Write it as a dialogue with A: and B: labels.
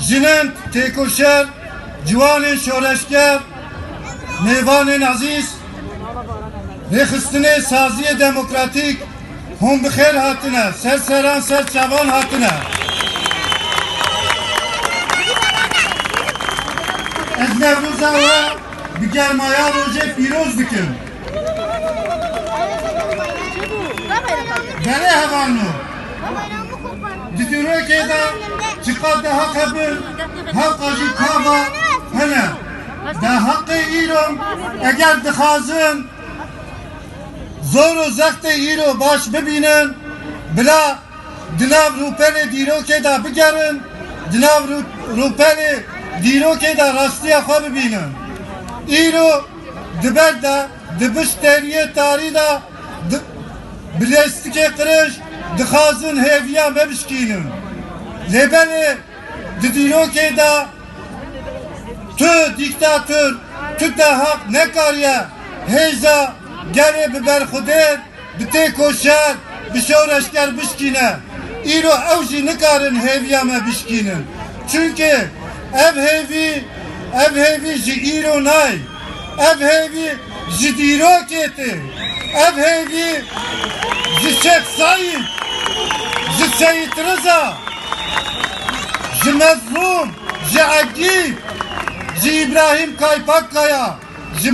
A: Jinin tekoşer, civanên şoreşker, mêvanên aziz, rêxistinê saziyê demokratîk hûn bi xêr hatine, ser seran ser çavan hatine. Ez Nevrûza we bi germaya rojê pîroz dikim. Gelê hevan nû. Di dîrokê de çiqat de haq hebin, hewqa jî kava hene. De haqqê îro eger dixwazin zor zextê îro baş bibînin bila di nav rûpelê dîrokê de bigerin di nav rû- rûpelê dîrokê de rastiya xwe bibînin îro diber de di biş deriyê tarî de di- bilêstikê qiriş dixwazin hêviya me bişkînin lêbelê di dîrokê de tu diktatör de hak nekariye heyza gelê bi berxudê bi tê koşer bi şoreşker bişkîne îro ew jî nikarin hêviya me bişkînin çünkü ev hêvî ev hêvî ji îro nay. Ev hêvî ji dîrokê tê ev hêvî ji Şex Saîd ji Seyid Rıza ji Mezlûm ji Egîb ji İbrahim Kaypakkaya ji